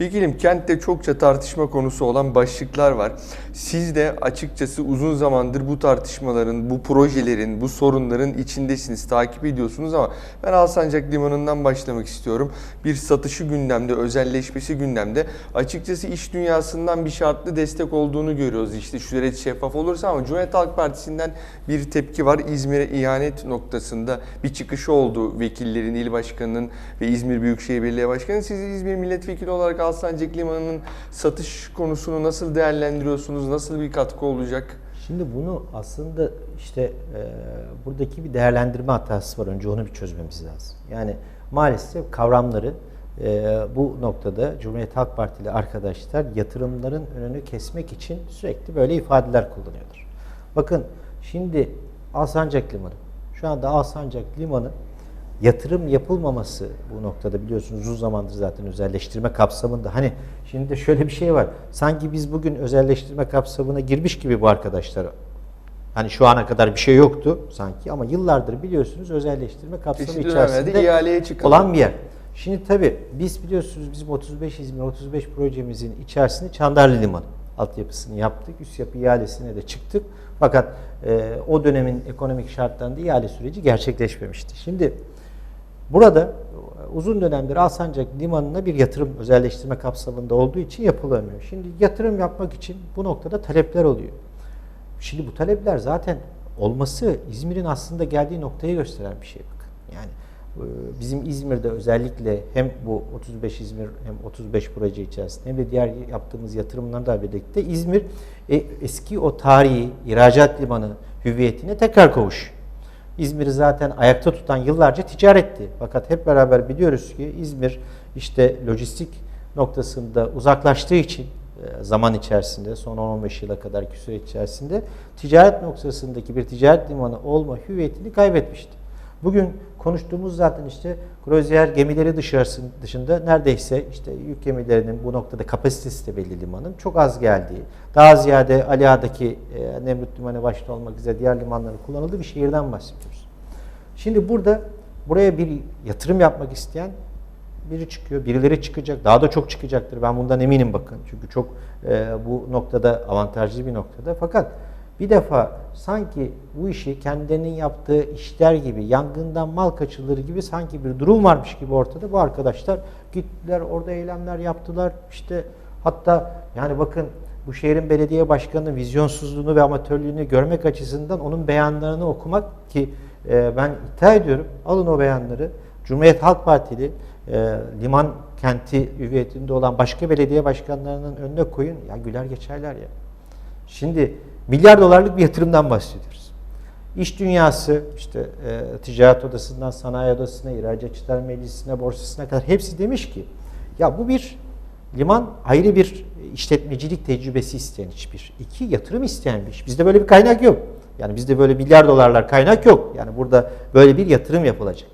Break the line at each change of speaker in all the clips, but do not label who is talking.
Vekilim kentte çokça tartışma konusu olan başlıklar var. Siz de açıkçası uzun zamandır bu tartışmaların, bu projelerin, bu sorunların içindesiniz, takip ediyorsunuz ama ben Alsancak Limanı'ndan başlamak istiyorum. Bir satışı gündemde, özelleşmesi gündemde. Açıkçası iş dünyasından bir şartlı destek olduğunu görüyoruz. İşte süreç şeffaf olursa ama Cumhuriyet Halk Partisi'nden bir tepki var. İzmir'e ihanet noktasında bir çıkışı oldu vekillerin, il başkanının ve İzmir Büyükşehir Belediye Başkanı. Siz İzmir Milletvekili olarak Alsancak Limanı'nın satış konusunu nasıl değerlendiriyorsunuz? Nasıl bir katkı olacak?
Şimdi bunu aslında işte e, buradaki bir değerlendirme hatası var. Önce onu bir çözmemiz lazım. Yani maalesef kavramları e, bu noktada Cumhuriyet Halk Partili arkadaşlar yatırımların önünü kesmek için sürekli böyle ifadeler kullanıyorlar. Bakın şimdi Alsancak Limanı. Şu anda Alsancak Limanı yatırım yapılmaması bu noktada biliyorsunuz uzun zamandır zaten özelleştirme kapsamında. Hani şimdi de şöyle bir şey var. Sanki biz bugün özelleştirme kapsamına girmiş gibi bu arkadaşlar. Hani şu ana kadar bir şey yoktu sanki ama yıllardır biliyorsunuz özelleştirme kapsamı
Çeşitli
içerisinde
ihaleye
olan bir yer. Şimdi tabii biz biliyorsunuz bizim 35 İzmir 35 projemizin içerisinde Çandarlı Limanı altyapısını yaptık. Üst yapı ihalesine de çıktık. Fakat e, o dönemin ekonomik şartlarında ihale süreci gerçekleşmemişti. Şimdi burada uzun dönemdir Alsancak Limanı'na bir yatırım özelleştirme kapsamında olduğu için yapılamıyor. Şimdi yatırım yapmak için bu noktada talepler oluyor. Şimdi bu talepler zaten olması İzmir'in aslında geldiği noktayı gösteren bir şey bakın. Yani e, bizim İzmir'de özellikle hem bu 35 İzmir hem 35 proje içerisinde hem de diğer yaptığımız yatırımlarla birlikte İzmir e, eski o tarihi ihracat limanı hüviyetine tekrar kavuşuyor. İzmir'i zaten ayakta tutan yıllarca ticaretti. Fakat hep beraber biliyoruz ki İzmir işte lojistik noktasında uzaklaştığı için e, zaman içerisinde son 10-15 yıla kadarki süreç içerisinde ticaret noktasındaki bir ticaret limanı olma hüviyetini kaybetmişti. Bugün konuştuğumuz zaten işte kroziyer gemileri dışında neredeyse işte yük gemilerinin bu noktada kapasitesi de belli limanın çok az geldiği, daha ziyade Aliağa'daki e, Nemrut Limanı başta olmak üzere diğer limanların kullanıldığı bir şehirden bahsediyoruz. Şimdi burada buraya bir yatırım yapmak isteyen biri çıkıyor, birileri çıkacak, daha da çok çıkacaktır. Ben bundan eminim bakın. Çünkü çok e, bu noktada avantajlı bir noktada. Fakat bir defa sanki bu işi kendilerinin yaptığı işler gibi, yangından mal kaçılır gibi sanki bir durum varmış gibi ortada. Bu arkadaşlar gittiler, orada eylemler yaptılar. İşte hatta yani bakın bu şehrin belediye başkanının vizyonsuzluğunu ve amatörlüğünü görmek açısından onun beyanlarını okumak ki e, ben iddia ediyorum. Alın o beyanları. Cumhuriyet Halk Partili e, liman kenti hüviyetinde olan başka belediye başkanlarının önüne koyun. Ya güler geçerler ya. Şimdi milyar dolarlık bir yatırımdan bahsediyoruz. İş dünyası işte e, ticaret odasından sanayi odasına, ihracatçılar meclisine, borsasına kadar hepsi demiş ki ya bu bir liman ayrı bir işletmecilik tecrübesi isteyen hiçbir. İki yatırım isteyen bir iş. Bizde böyle bir kaynak yok. Yani bizde böyle milyar dolarlar kaynak yok. Yani burada böyle bir yatırım yapılacak.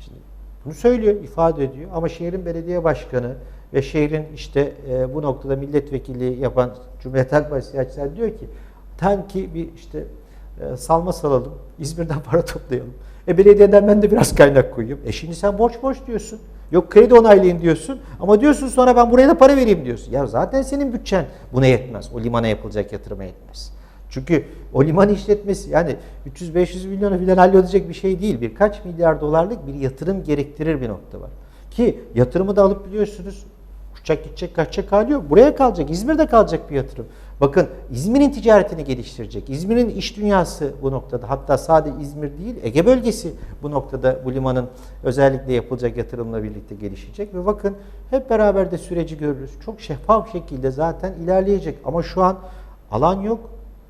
Şimdi bunu söylüyor, ifade ediyor ama şehrin belediye başkanı ve şehrin işte e, bu noktada milletvekili yapan Cumhuriyet Halk Partisi diyor ki ten ki bir işte e, salma salalım, İzmir'den para toplayalım. E belediyeden ben de biraz kaynak koyayım. E şimdi sen borç borç diyorsun. Yok kredi onaylayın diyorsun. Ama diyorsun sonra ben buraya da para vereyim diyorsun. Ya zaten senin bütçen buna yetmez. O limana yapılacak yatırıma yetmez. Çünkü o liman işletmesi yani 300-500 milyonu falan halledecek bir şey değil. Birkaç milyar dolarlık bir yatırım gerektirir bir nokta var. Ki yatırımı da alıp biliyorsunuz uçacak gidecek kaçacak hali yok. Buraya kalacak. İzmir'de kalacak bir yatırım. Bakın İzmir'in ticaretini geliştirecek. İzmir'in iş dünyası bu noktada. Hatta sadece İzmir değil Ege bölgesi bu noktada bu limanın özellikle yapılacak yatırımla birlikte gelişecek. Ve bakın hep beraber de süreci görürüz. Çok şeffaf şekilde zaten ilerleyecek. Ama şu an alan yok.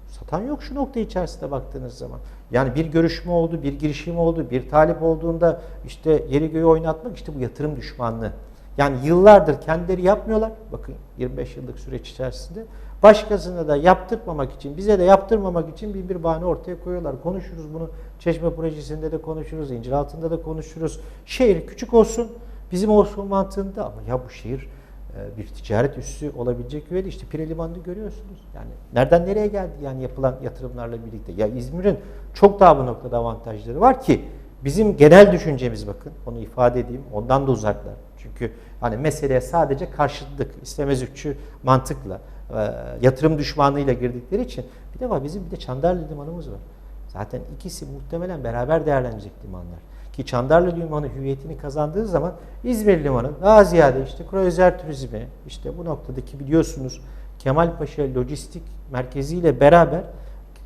Satan yok şu nokta içerisinde baktığınız zaman. Yani bir görüşme oldu, bir girişim oldu, bir talip olduğunda işte yeri göğü oynatmak işte bu yatırım düşmanlığı. Yani yıllardır kendileri yapmıyorlar. Bakın 25 yıllık süreç içerisinde. Başkasına da yaptırmamak için, bize de yaptırmamak için bir bir bahane ortaya koyuyorlar. Konuşuruz bunu. Çeşme projesinde de konuşuruz, incir altında da konuşuruz. Şehir küçük olsun, bizim olsun mantığında ama ya bu şehir e, bir ticaret üssü olabilecek üyeli işte Pire Limanı'nı görüyorsunuz. Yani nereden nereye geldi yani yapılan yatırımlarla birlikte. Ya İzmir'in çok daha bu noktada avantajları var ki bizim genel düşüncemiz bakın onu ifade edeyim ondan da uzaklar. Çünkü hani meseleye sadece karşıtlık, istemezlikçi mantıkla, e, yatırım düşmanlığıyla girdikleri için bir de var bizim bir de Çandarlı Limanımız var. Zaten ikisi muhtemelen beraber değerlenecek limanlar. Ki Çandarlı Limanı hüviyetini kazandığı zaman İzmir Limanı daha ziyade işte kruvazer turizmi, işte bu noktadaki biliyorsunuz Kemalpaşa Lojistik Merkezi ile beraber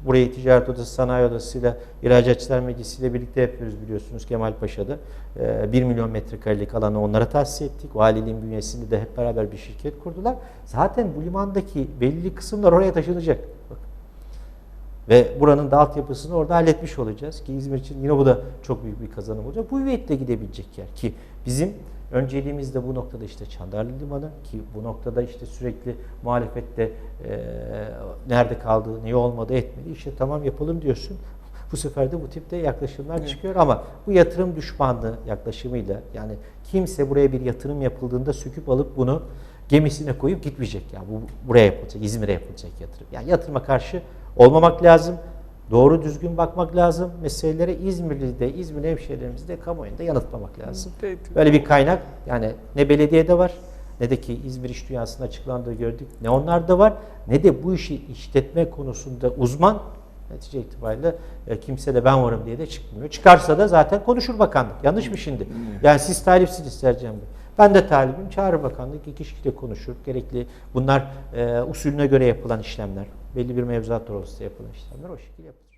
burayı Ticaret Odası, Sanayi Odası'yla, İhracatçılar Meclisi ile birlikte yapıyoruz biliyorsunuz Kemalpaşa'da. Ee, 1 milyon metrekarelik alanı onlara tahsis ettik. Valiliğin bünyesinde de hep beraber bir şirket kurdular. Zaten bu limandaki belli kısımlar oraya taşınacak. Ve buranın da altyapısını orada halletmiş olacağız ki İzmir için yine bu da çok büyük bir kazanım olacak. Bu hüviyetle gidebilecek yer ki bizim önceliğimiz de bu noktada işte Çandarlı Limanı ki bu noktada işte sürekli muhalefette e, nerede kaldığı, ne olmadı etmedi işte tamam yapalım diyorsun. Bu sefer de bu tipte yaklaşımlar çıkıyor ama bu yatırım düşmanlığı yaklaşımıyla yani kimse buraya bir yatırım yapıldığında söküp alıp bunu gemisine koyup gitmeyecek. Yani bu buraya yapılacak, İzmir'e yapılacak yatırım. Yani yatırıma karşı olmamak lazım. Doğru düzgün bakmak lazım. Meselelere İzmirli'de, İzmir hemşehrilerimizde kamuoyunda yanıtlamak lazım. Böyle bir kaynak yani ne belediyede var ne de ki İzmir İş Dünyası'nda açıklandığı gördük. Ne onlarda var ne de bu işi işletme konusunda uzman netice itibariyle e, kimse de ben varım diye de çıkmıyor. Çıkarsa da zaten konuşur bakanlık. Yanlış mı şimdi? Yani siz talipsiniz Sercan Bey. Ben de talibim. Çağrı bakanlık iki kişiyle konuşur. Gerekli bunlar e, usulüne göre yapılan işlemler. Belli bir mevzuat doğrultusunda yapılan işlemler o şekilde yapılır.